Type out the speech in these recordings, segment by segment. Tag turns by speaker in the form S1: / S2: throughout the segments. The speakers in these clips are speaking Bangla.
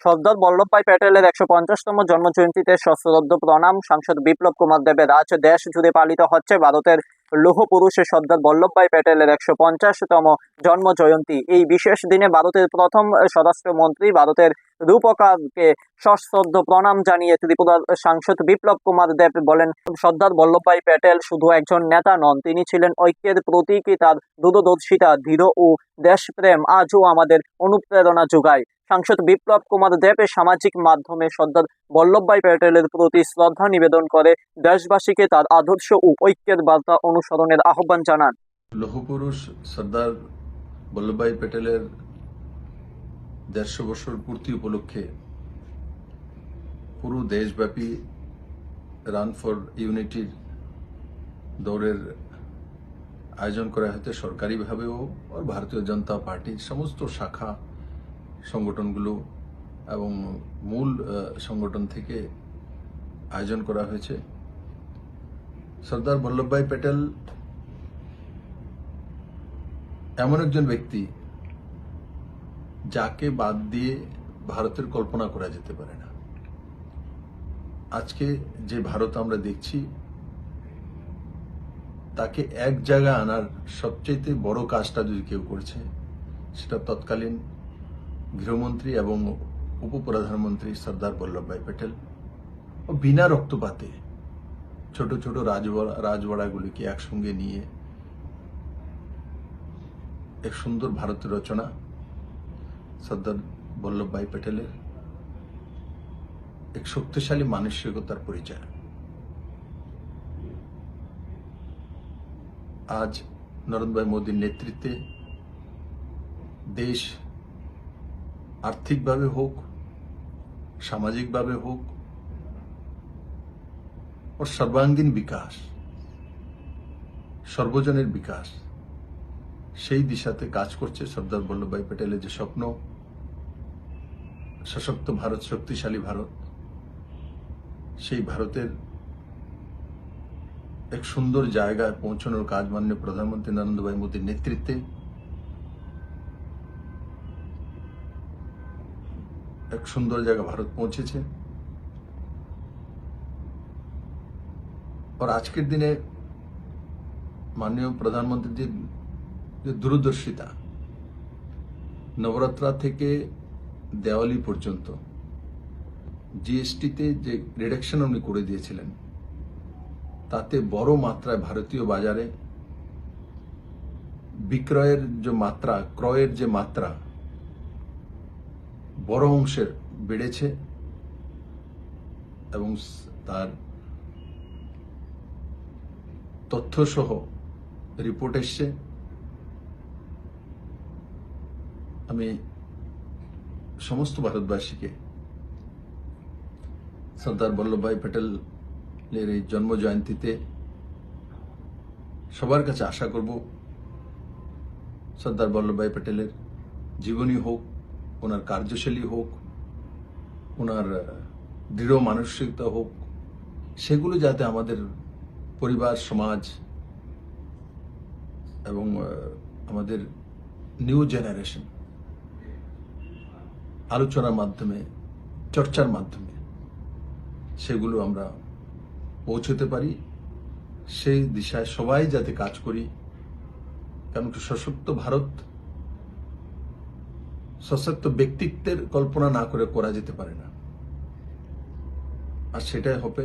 S1: সর্দার বল্লভভাই প্যাটেলের একশো পঞ্চাশতম জন্মজয়ন্তীতে সশ্রদ্ধ প্রণাম। সাংসদ বিপ্লব কুমার দেবের আজ দেশ জুড়ে পালিত হচ্ছে ভারতের লৌহ পুরুষ সর্দার বল্লভভাই প্যাটেলের একশো পঞ্চাশতম জন্ম জয়ন্তী এই বিশেষ দিনে ভারতের প্রথম স্বরাষ্ট্রমন্ত্রী, ভারতের রূপকারকে সশ্রদ্ধ প্রণাম জানিয়ে ত্রিপুরার সাংসদ বিপ্লব কুমার দেব বলেন, সর্দার বল্লভভাই প্যাটেল শুধু একজন নেতা নন, তিনি ছিলেন ঐক্যের প্রতীকী তার দূরদর্শিতা, দৃঢ় ও দেশপ্রেম আজও আমাদের অনুপ্রেরণা যোগায়। সাংসদ বিপ্লব কুমার দেব সামাজিক মাধ্যমে সর্দার বল্লভভাই প্যাটেলের প্রতি শ্রদ্ধা নিবেদন করে, দেশবাসীকে তার আদর্শ ও ঐক্যের বার্তা অনুসরণের আহ্বান জানান।
S2: লৌহপুরুষ সর্দার বল্লভভাই প্যাটেলের দেড়শো বছর পূর্তি উপলক্ষে পুরো দেশব্যাপী রান ফর ইউনিটির দৌড়ের আয়োজন করা হয়েছে সরকারিভাবেও আর ভারতীয় জনতা পার্টির সমস্ত শাখা সংগঠনগুলো এবং মূল সংগঠন থেকে আয়োজন করা হয়েছে। সর্দার বল্লভভাই প্যাটেল এমন একজন ব্যক্তি যাকে বাদ দিয়ে ভারতের কল্পনা করা যেতে পারে না। আজকে যে ভারত আমরা দেখছি, তাকে এক জায়গায় আনার সবচেয়ে বড় কাজটা যদি কেউ করছে, সেটা তৎকালীন গৃহমন্ত্রী এবং উপপ্রধানমন্ত্রী সর্দার বল্লভভাই প্যাটেল ও বিনা রক্তপাতে ছোট ছোট রাজবাড়া, রাজবাড়াগুলিকে একসঙ্গে নিয়ে এক সুন্দর ভারতের রচনা সর্দার বল্লভভাই প্যাটেলের এক শক্তিশালী মানসিকতার পরিচয়। আজ নরেন্দ্র ভাই মোদীর নেতৃত্বে দেশ আর্থিকভাবে হোক, সামাজিকভাবে হোক, ওর সর্বাঙ্গীন বিকাশ, সর্বজনের বিকাশ। সেই দিশাতে কাজ করছে সর্দার বল্লভভাই প্যাটেলের যে স্বপ্ন, সশক্ত ভারত, শক্তিশালী ভারত, সেই ভারতের এক সুন্দর জায়গায় পৌঁছানোর কাজ মাননীয় প্রধানমন্ত্রী নরেন্দ্র ভাই মোদীর নেতৃত্বে। এক সুন্দর জায়গা ভারত পৌঁছেছে। আর আজকের দিনে মাননীয় প্রধানমন্ত্রীজির দূরদর্শিতা। নবরাত্রা থেকে দেওয়ালি পর্যন্ত জিএসটিতে যে রিডাকশন উনি করে দিয়েছিলেন, তাতে বড় মাত্রায় ভারতীয় বাজারে বিক্রয়ের যে মাত্রা, ক্রয়ের যে মাত্রা বড় অংশের বেড়েছে এবং তার তথ্যসহ রিপোর্ট এসছে। আমি সমস্ত ভারতবাসীকে সর্দার বল্লভভাই প্যাটেলের এই জন্ম জয়ন্তীতে সবার কাছে আশা করব, সর্দার বল্লভভাই প্যাটেলের জীবনী হোক, ওনার কার্যশৈলী হোক, ওনার দৃঢ় মানসিকতা হোক, সেগুলো যাতে আমাদের পরিবার, সমাজ এবং আমাদের নিউ জেনারেশন আলোচনার মাধ্যমে, চর্চার মাধ্যমে সেগুলো আমরা পৌঁছতে পারি। সেই দিশায় সবাই যাতে কাজ করি কারণ সশক্ত ভারত, সশক্ত ব্যক্তিত্বের কল্পনা না করে করা যেতে পারে না। আর সেটাই হবে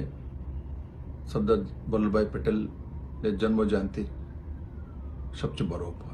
S2: সর্দার বল্লভভাই প্যাটেলের জন্মজয়ন্তীর সবচেয়ে বড় উপহার।